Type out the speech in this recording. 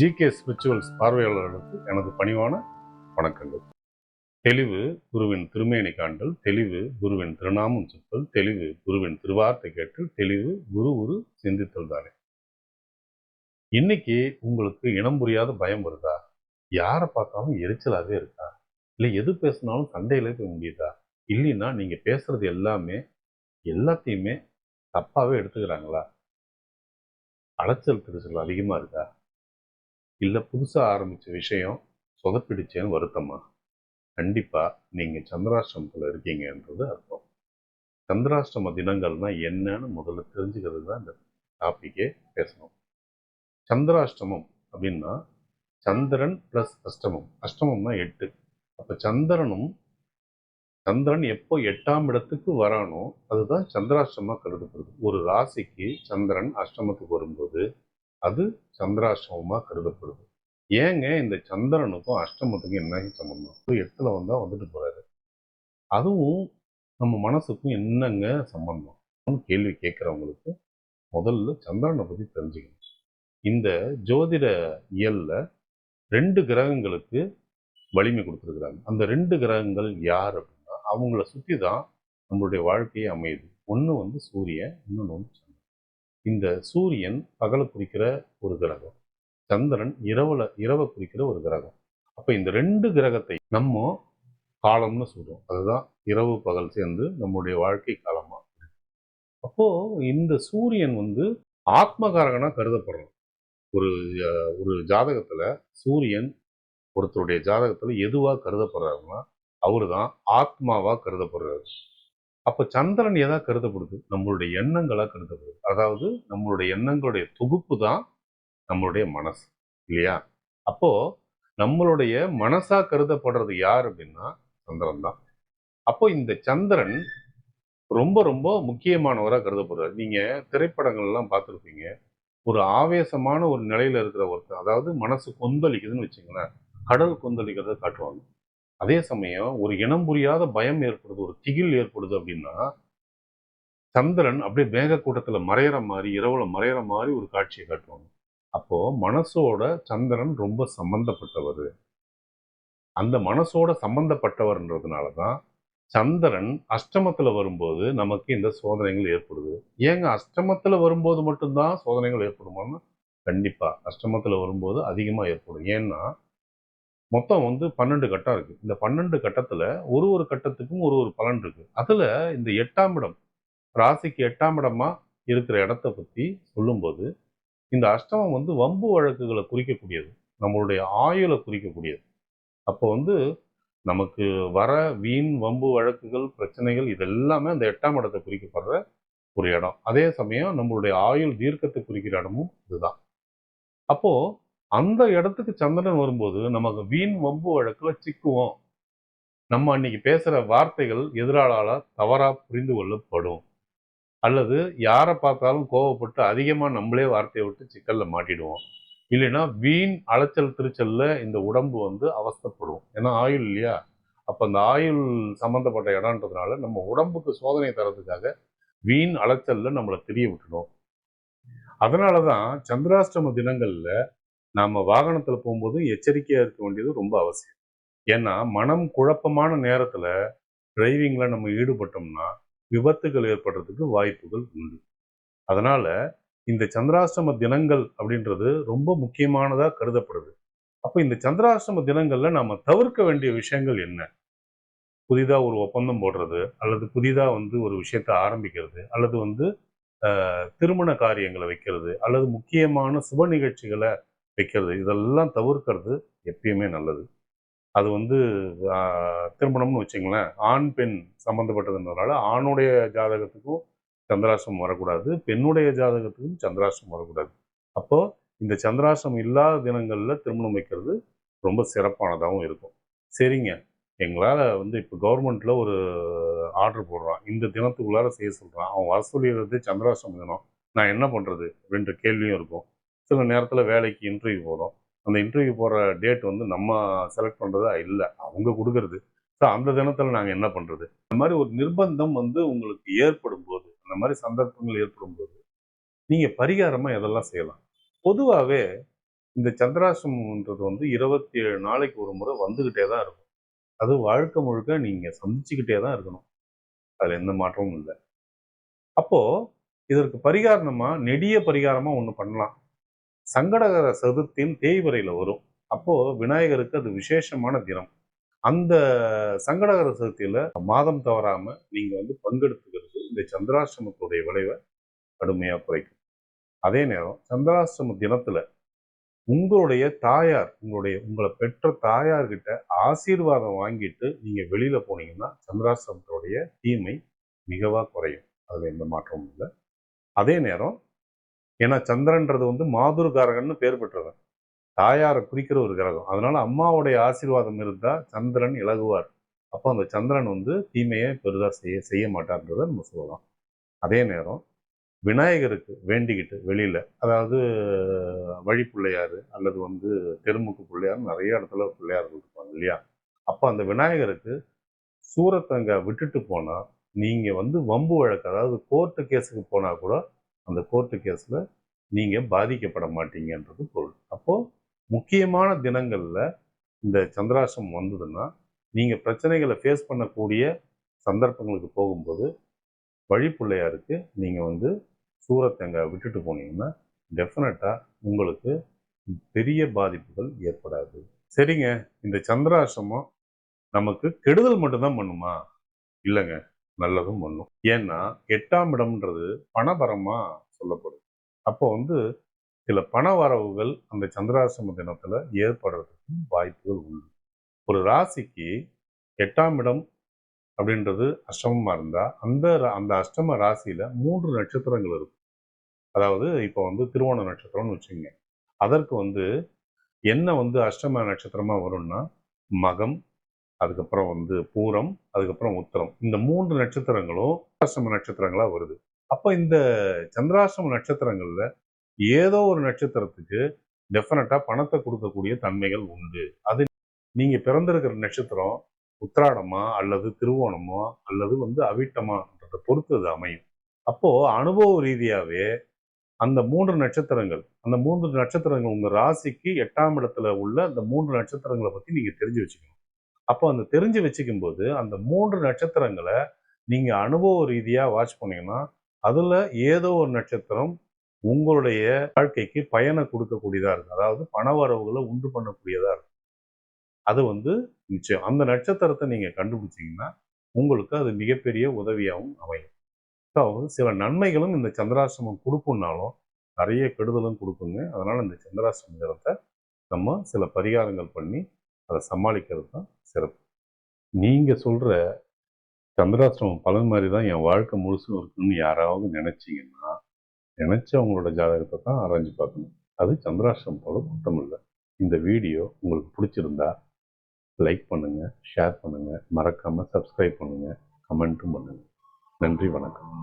GK spirituals பார்வையாளர்களுக்கு எனது பணிவான வணக்கங்கள். தெளிவு குருவின் திருமேனி காண்டல் தெளிவு குருவின் திருநாமம் சொற்கள் தெளிவு குருவின் திருவார்த்தை கேட்டல் தெளிவு குரு குரு சிந்தித்தல் தானே. இன்னைக்கு உங்களுக்கு இனம் புரியாத பயம் வருதா? யாரை பார்த்தாலும் எரிச்சலாகவே இருக்கா? இல்லை எது பேசினாலும் சண்டையில போய் முடியுதா? இல்லைன்னா நீங்க பேசுறது எல்லாமே எல்லாத்தையுமே தப்பாவே எடுத்துக்கிறாங்களா? அலைச்சல் திருச்சல் அதிகமா இருக்கா? இல்லை புதுசாக ஆரம்பித்த விஷயம் சொதப்பிடிச்சேன்னு வருத்தமா? கண்டிப்பாக நீங்கள் சந்திராஷ்டிரமத்தில் இருக்கீங்கன்றது அர்த்தம். சந்திராஷ்டம தினங்கள்னா என்னன்னு முதல்ல தெரிஞ்சுக்கிறது தான் இந்த டாப்பிக்கே பேசணும். சந்திராஷ்டமம் அப்படின்னா சந்திரன் ப்ளஸ் அஷ்டமம். அஷ்டமம்னா எட்டு. அப்போ சந்திரனும் சந்திரன் எப்போ எட்டாம் இடத்துக்கு வரானோ அதுதான் சந்திராஷ்டமா கருதப்படுது. ஒரு ராசிக்கு சந்திரன் அஷ்டமத்துக்கு வரும்போது அது சந்திராஷ்டமமாக கருதப்படுது. ஏங்க இந்த சந்திரனுக்கும் அஷ்டமத்துக்கும் என்ன சம்பந்தம்? ஒரு வந்தால் வந்துட்டு போகிறாரு அதுவும் நம்ம மனசுக்கும் என்னங்க சம்பந்தம்? கேள்வி கேட்குறவங்களுக்கு முதல்ல சந்திரனை பற்றி தெரிஞ்சுக்கணும். இந்த ஜோதிட இயல்ல ரெண்டு கிரகங்களுக்கு வலிமை கொடுத்துருக்குறாங்க. அந்த ரெண்டு கிரகங்கள் யார் அப்படின்னா அவங்கள சுற்றி தான் நம்மளுடைய வாழ்க்கையே அமையுது. ஒன்று வந்து சூரியன் இன்னொன்று வந்து இந்த சூரியன் பகலை குறிக்கிற ஒரு கிரகம். சந்திரன் இரவுல இரவை குறிக்கிற ஒரு கிரகம். அப்போ இந்த ரெண்டு கிரகத்தை நம்ம காலம்னு சொல்கிறோம் அதுதான் இரவு பகல் சேர்ந்து நம்முடைய வாழ்க்கை காலமாக அப்போது இந்த சூரியன் வந்து ஆத்மகாரகனாக கருதப்படுறோம் ஒரு ஒரு ஜாதகத்தில் சூரியன் ஒருத்தருடைய ஜாதகத்தில் எதுவாக கருதப்படுறாருன்னா அவர் தான் ஆத்மாவாக கருதப்படுறாரு. அப்போ சந்திரன் எதா கருதப்படுது? நம்மளுடைய எண்ணங்களா கருதப்படுது. அதாவது நம்மளுடைய எண்ணங்களுடைய தொகுப்பு தான் நம்மளுடைய மனசு இல்லையா? அப்போ நம்மளுடைய மனசா கருதப்படுறது யார் அப்படின்னா சந்திரன் தான். அப்போ இந்த சந்திரன் ரொம்ப ரொம்ப முக்கியமானவரா கருதப்படுறார். நீங்க திரைப்படங்கள் எல்லாம் பார்த்துருப்பீங்க. ஒரு ஆவேசமான ஒரு நிலையில இருக்கிற ஒருத்தர் அதாவது மனசு கொந்தளிக்குதுன்னு வச்சுங்களேன் கடல் கொந்தளிக்கிறத காட்டுவாங்க. அதே சமயம் ஒரு இனம் புரியாத பயம் ஏற்படுது ஒரு திகில் ஏற்படுது அப்படின்னா சந்திரன் அப்படியே மேகக்கூட்டத்துல மறையிற மாதிரி இரவுல மறையிற மாதிரி ஒரு காட்சியை காட்டுவாங்க. அப்போ மனசோட சந்திரன் ரொம்ப சம்பந்தப்பட்டவர். அந்த மனசோட சம்பந்தப்பட்டவர்ன்றதுனால தான் சந்திரன் அஷ்டமத்துல வரும்போது நமக்கு இந்த சோதனைகள் ஏற்படுது. ஏங்க அஷ்டமத்துல வரும்போது மட்டும்தான் சோதனைகள் ஏற்படுமான்னு? கண்டிப்பா. அஷ்டமத்துல வரும்போது அதிகமா ஏற்படும். ஏன்னா மொத்தம் வந்து பன்னெண்டு கட்டம் இருக்குது இந்த பன்னெண்டு கட்டத்தில் ஒரு ஒரு கட்டத்துக்கும் ஒரு ஒரு பலன் இருக்குது அதில் இந்த எட்டாம் இடம் ராசிக்கு எட்டாம் இடமா இருக்கிற இடத்த பற்றி சொல்லும்போது இந்த அஷ்டமம் வந்து வம்பு வழக்குகளை குறிக்கக்கூடியது. நம்மளுடைய ஆயுளை குறிக்கக்கூடியது. அப்போ வந்து நமக்கு வர வீண் வம்பு வழக்குகள் பிரச்சனைகள் இதெல்லாமே அந்த எட்டாம் இடத்தை குறிக்கப்படுற ஒரு இடம். அதே சமயம் நம்மளுடைய ஆயுள் தீர்க்கத்தை குறிக்கிற இடமும் இதுதான். அப்போது அந்த இடத்துக்கு சந்திரன் வரும்போது நமக்கு வீண் வம்பு வழக்குல சிக்குவோம். நம்ம அன்னைக்கு பேசுற வார்த்தைகள் எதிராளால தவறா புரிந்து கொள்ளப்படும். அல்லது யாரை பார்த்தாலும் கோவப்பட்டு அதிகமா நம்மளே வார்த்தையை விட்டு சிக்கல்ல மாட்டிடுவோம். இல்லைன்னா வீண் அலைச்சல் திருச்சல்ல இந்த உடம்பு வந்து அவஸ்தப்படும். ஏன்னா ஆயுள் இல்லையா? அப்ப அந்த ஆயுள் சம்பந்தப்பட்ட இடம்ன்றதுனால நம்ம உடம்புக்கு சோதனை தரதுக்காக வீண் அலைச்சல்ல நம்மளை தெரிய விட்டுடும். அதனாலதான் சந்திராஷ்டம தினங்கள்ல நாம வாகனத்துல போகும்போது எச்சரிக்கையா இருக்க வேண்டியது ரொம்ப அவசியம். ஏன்னா மனம் குழப்பமான நேரத்துல டிரைவிங்ல நம்ம ஈடுபட்டோம்னா விபத்துகள் ஏற்படுறதுக்கு வாய்ப்புகள் உண்டு. அதனால இந்த சந்திராஷ்டம தினங்கள் அப்படின்றது ரொம்ப முக்கியமானதா கருதப்படுது. அப்போ இந்த சந்திராஷ்டம தினங்கள்ல நாம தவிர்க்க வேண்டிய விஷயங்கள் என்ன? புதிதா ஒரு ஒப்பந்தம் போடுறது அல்லது புதிதா வந்து ஒரு விஷயத்தை ஆரம்பிக்கிறது அல்லது வந்து ஆஹ், திருமண காரியங்களை வைக்கிறது அல்லது முக்கியமான சுப நிகழ்ச்சிகளை வைக்கிறது. இதெல்லாம் தவிர்க்கிறது எப்பயுமே நல்லது. அது வந்து திருமணம்னு வச்சுங்களேன் ஆண் பெண் சம்மந்தப்பட்டதுன்றதுனால ஆணுடைய ஜாதகத்துக்கும் சந்திராசம் வரக்கூடாது பெண்ணுடைய ஜாதகத்துக்கும் சந்திராசம் வரக்கூடாது. அப்போது இந்த சந்திராசம் இல்லாத தினங்களில் திருமணம் வைக்கிறது ரொம்ப சிறப்பானதாகவும் இருக்கும். சரிங்க. எங்களால் வந்து இப்போ கவர்மெண்ட்டில் ஒரு ஆர்டர் போடுறான். இந்த தினத்துக்குள்ளார செய்ய சொல்கிறான் அவன் வர சொல்லிடுறது சந்திராசம் தினம். நான் என்ன பண்ணுறது அப்படின்ற கேள்வியும் இருக்கும். சில நேரத்தில் வேலைக்கு இன்டர்வியூ போகிறோம் அந்த இன்டர்வியூ போகிற டேட் வந்து நம்ம செலக்ட் பண்ணுறதா இல்லை அவங்க கொடுக்கறது. ஸோ அந்த தினத்தில் நாங்கள் என்ன பண்ணுறது இந்த மாதிரி ஒரு நிர்பந்தம் வந்து உங்களுக்கு ஏற்படும் போது அந்த மாதிரி சந்தர்ப்பங்கள் ஏற்படும் போது நீங்கள் பரிகாரமாக எதெல்லாம் செய்யலாம்? பொதுவாகவே இந்த சந்திராசிரமம்ன்றது வந்து இருபத்தி ஏழு நாளைக்கு ஒரு முறை வந்துக்கிட்டே தான் இருக்கும். அது வாழ்க்கை முழுக்க நீங்கள் சந்திச்சுக்கிட்டே தான் இருக்கணும். அதில் எந்த மாற்றமும் இல்லை. அப்போ இதற்கு பரிகாரணமாக நெடிய பரிகாரமா ஒன்று பண்ணலாம். சங்கடகர சதுர்த்தியின் தேய்வரையில் வரும். அப்போது விநாயகருக்கு அது விசேஷமான தினம். அந்த சங்கடகர சதுர்த்தியில் மாதம் தவறாமல் நீங்கள் வந்து பங்கெடுத்துக்கிறது இந்த சந்திராசிரமத்துடைய விளைவை கடுமையாக குறைக்கும். அதே நேரம் சந்திராசிரம தினத்தில் உங்களுடைய தாயார் உங்களுடைய உங்களை பெற்ற தாயார்கிட்ட ஆசீர்வாதம் வாங்கிட்டு நீங்கள் வெளியில் போனீங்கன்னா சந்திராசிரமத்துடைய தீமை மிகவாக குறையும். அதில் எந்த மாற்றமும் இல்லை. அதே நேரம் ஏன்னா சந்திரன்றது வந்து மாதுர்காரகன்னு பேர் பெற்றவன் தாயாரை குறிக்கிற ஒரு கிரகம். அதனால அம்மாவுடைய ஆசீர்வாதம் இருந்தால் சந்திரன் இலகுவார். அப்போ அந்த சந்திரன் வந்து தீமையை பெரிதாக செய்ய செய்ய மாட்டார்ன்றதை நம்ம சொல்லலாம். அதே நேரம் விநாயகருக்கு வேண்டிக்கிட்டு வெளியில் அதாவது வழி பிள்ளையார் அல்லது வந்து தெருமுக்கு பிள்ளையார் நிறைய இடத்துல பிள்ளையார்கள் இருப்பாங்க இல்லையா? அப்போ அந்த விநாயகருக்கு சூரத்தங்க விட்டுட்டு போனால் நீங்கள் வந்து வம்பு வழக்கு அதாவது கோர்ட்டு கேஸுக்கு போனால் கூட அந்த கோர்ட்டு கேஸில் நீங்கள் பாதிக்கப்பட மாட்டீங்கன்றது பொருள். அப்போது முக்கியமான தினங்களில் இந்த சந்திராசம் வந்ததுன்னா நீங்கள் பிரச்சனைகளை ஃபேஸ் பண்ணக்கூடிய சந்தர்ப்பங்களுக்கு போகும்போது வழிப்பிள்ளையாருக்கு நீங்கள் வந்து சூரத்தேங்காய் விட்டுட்டு போனீங்கன்னா டெஃபினட்டாக உங்களுக்கு பெரிய பாதிப்புகள் ஏற்படாது. சரிங்க இந்த சந்திராசிரமம் நமக்கு கெடுதல் மட்டும்தான் பண்ணுமா? இல்லைங்க. நல்லதும் பண்ணும். ஏன்னா எட்டாம் இடம்ன்றது பணபரமாக சொல்லப்படும். அப்போ வந்து சில பண வரவுகள் அந்த சந்திராசிரம தினத்துல ஏற்படுறதுக்கும் வாய்ப்புகள் உண்டு. ஒரு ராசிக்கு எட்டாம் இடம் அப்படின்றது அஷ்டமமா இருந்தா அந்த ரா- அந்த அஷ்டம ராசியில மூன்று நட்சத்திரங்கள் இருக்கும். அதாவது இப்போ வந்து திருவோண நட்சத்திரம்னு வச்சுங்க அதற்கு வந்து என்ன வந்து அஷ்டம நட்சத்திரமா வரும்னா மகம் அதுக்கப்புறம் வந்து பூரம் அதுக்கப்புறம் உத்தரம். இந்த மூன்று நட்சத்திரங்களும் சந்திராசிரம நட்சத்திரங்களாக வருது. அப்போ இந்த சந்திராசிரம நட்சத்திரங்களில் ஏதோ ஒரு நட்சத்திரத்துக்கு டெஃபினட்டாக பணத்தை கொடுக்கக்கூடிய தன்மைகள் உண்டு. அது நீங்கள் பிறந்திருக்கிற நட்சத்திரம் உத்திராடமா அல்லது திருவோணமா அல்லது வந்து அவிட்டமான்றதை பொறுத்து அது அமையும். அப்போது அனுபவ ரீதியாகவே அந்த மூன்று நட்சத்திரங்கள் அந்த மூன்று நட்சத்திரங்கள் உங்கள் ராசிக்கு எட்டாம் இடத்துல உள்ள அந்த மூன்று நட்சத்திரங்களை பற்றி நீங்கள் தெரிஞ்சு வச்சுக்கணும். அப்போ அந்த தெரிஞ்சு வச்சுக்கும் போது அந்த மூன்று நட்சத்திரங்களை நீங்கள் அனுபவ ரீதியாக வாட்ச் பண்ணீங்கன்னா அதில் ஏதோ ஒரு நட்சத்திரம் உங்களுடைய வாழ்க்கைக்கு பயனை கொடுக்கக்கூடியதாக இருக்கும். அதாவது பண வரவுகளை உண்டு பண்ணக்கூடியதாக இருக்கும். அது வந்து நிச்சயம். அந்த நட்சத்திரத்தை நீங்கள் கண்டுபிடிச்சிங்கன்னா உங்களுக்கு அது மிகப்பெரிய உதவியாகவும் அமையும். ஸோ சில நன்மைகளும் இந்த சந்திராசிரமம் கொடுக்கும்னாலும் நிறைய கெடுதலும் கொடுக்குங்க. அதனால் இந்த சந்திராசிரம நம்ம சில பரிகாரங்கள் பண்ணி அதை சமாளிக்கிறது தான் சிறப்பு. நீங்கள் சொல்கிற சந்திராசிரமம் பலன் மாதிரி தான் என் வாழ்க்கை முழுசும் இருக்குன்னு யாராவது நினச்சிங்கன்னா நினச்சவங்களோட ஜாதகத்தை தான் ஆராய்ஞ்சு பார்க்கணும். அது சந்திராசிரமம் போல குத்தம் இல்லை. இந்த வீடியோ உங்களுக்கு பிடிச்சிருந்தா லைக் பண்ணுங்கள் ஷேர் பண்ணுங்கள் மறக்காமல் சப்ஸ்கிரைப் பண்ணுங்கள் கமெண்ட்டும் பண்ணுங்கள் நன்றி வணக்கம்.